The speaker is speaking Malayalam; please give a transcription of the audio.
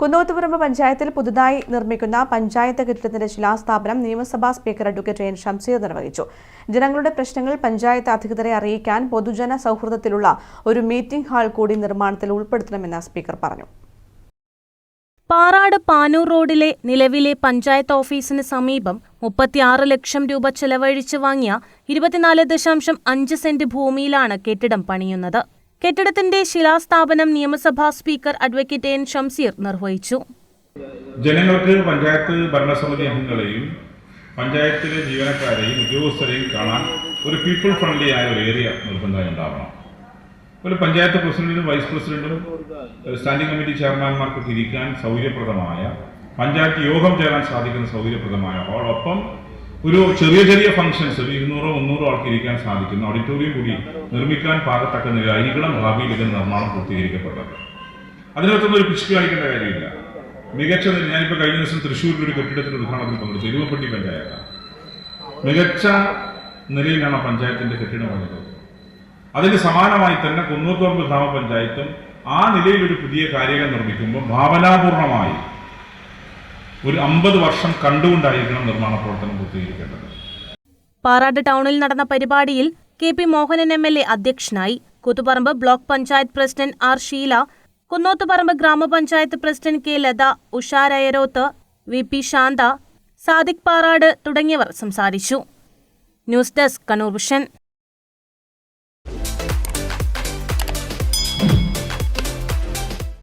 കുന്നോത്തുപറമ്പ് പഞ്ചായത്തിൽ പുതുതായി നിർമ്മിക്കുന്ന പഞ്ചായത്ത് കെട്ടിടത്തിന്റെ ശിലാസ്ഥാപനം നിയമസഭാ സ്പീക്കർ അഡ്വക്കേറ്റ് എൻ ഷംസീർ നിർവഹിച്ചു. ജനങ്ങളുടെ പ്രശ്നങ്ങൾ പഞ്ചായത്ത് അധികൃതരെ അറിയിക്കാൻ പൊതുജന സൗഹൃദത്തിലുള്ള ഒരു മീറ്റിംഗ് ഹാൾ കൂടി നിർമ്മാണത്തിൽ ഉൾപ്പെടുത്തണമെന്ന് സ്പീക്കർ പറഞ്ഞു. പാറാട് പാനൂർ റോഡിലെ നിലവിലെ പഞ്ചായത്ത് ഓഫീസിന് സമീപം മുപ്പത്തിയാറ് ലക്ഷം രൂപ ചെലവഴിച്ച് വാങ്ങിയ ഇരുപത്തിനാല് ദശാംശം അഞ്ച് സെന്റ് ഭൂമിയിലാണ് കെട്ടിടം പണിയുന്നത്. കെട്ടിടത്തിന്റെ ശിലാസ്ഥാപനം നിയമസഭാ സ്പീക്കർ അഡ്വക്കേറ്റ് എൻ ഷംസീർ നിർവഹിച്ചു. ജനങ്ങൾക്ക് പഞ്ചായത്ത് ഭരണസമിതി അംഗങ്ങളെയും പഞ്ചായത്തിലെ ജീവനക്കാരെയും ഉദ്യോഗസ്ഥരെയും കാണാൻ ഒരു പീപ്പിൾ ഫ്രണ്ട്ലി ആയ ഒരു ഏരിയ നിർബന്ധമായി ഉണ്ടാവണം. ഒരു പഞ്ചായത്ത് പ്രസിഡന്റും വൈസ് പ്രസിഡന്റും സ്റ്റാൻഡിംഗ് കമ്മിറ്റി ചെയർമാൻമാർക്കൊക്കെ ഇരിക്കാൻ സൗകര്യപ്രദമായ പഞ്ചായത്ത് യോഗം ചേരാൻ സാധിക്കുന്ന സൗകര്യപ്രദമായ ഹാൾ ഒപ്പം ഒരു ചെറിയ ചെറിയ ഫംഗ്ഷൻസ് ഒരു ഇരുന്നൂറോ മുന്നൂറോ ആൾക്ക് ഇരിക്കാൻ സാധിക്കുന്ന. ഓഡിറ്റോറിയം കൂടി നിർമ്മിക്കാൻ പാകത്തക്ക നിലയിലായിരിക്കണം ഭാവിയിൽ ഇതിന്റെ നിർമ്മാണം പൂർത്തീകരിക്കപ്പെട്ടത്. അതിനകത്തൊന്നും ഒരു പിശുക്ക് കാണിക്കേണ്ട കാര്യമില്ല. മികച്ച ഞാനിപ്പോൾ ഞാനിപ്പോ കഴിഞ്ഞ ദിവസം തൃശ്ശൂരിൽ ഒരു കെട്ടിടത്തിന്റെ ഉദ്ഘാടനത്തിൽ പങ്കെടുത്തു. എരുവപ്പള്ളി പഞ്ചായത്ത് മികച്ച നിലയിലാണ് പഞ്ചായത്തിന്റെ കെട്ടിടം വന്നത് അതിന് സമാനമായി തന്നെ കുന്നൂത്തോമ്പ് ഗ്രാമപഞ്ചായത്തും ആ നിലയിൽ ഒരു പുതിയ കാര്യങ്ങൾ നിർമ്മിക്കുമ്പോൾ ഭാവനാപൂർണമായി ഒരു അമ്പത് വർഷം കണ്ടുകൊണ്ടായിരിക്കണം നിർമ്മാണ പ്രവർത്തനം പൂർത്തീകരിക്കേണ്ടത്. പാറാട് ടൗണിൽ നടന്ന പരിപാടിയിൽ K P Mohanan M L A അധ്യക്ഷനായി Koothuparamba block panchayat president R Sheela Kunnothuparamba ഗ്രാമപഞ്ചായത്ത് president K Latha Usharayaroth V P Santha Sadiq Parad തുടങ്ങിയവർ സംസാരിച്ചു. News desk Kannur Vision.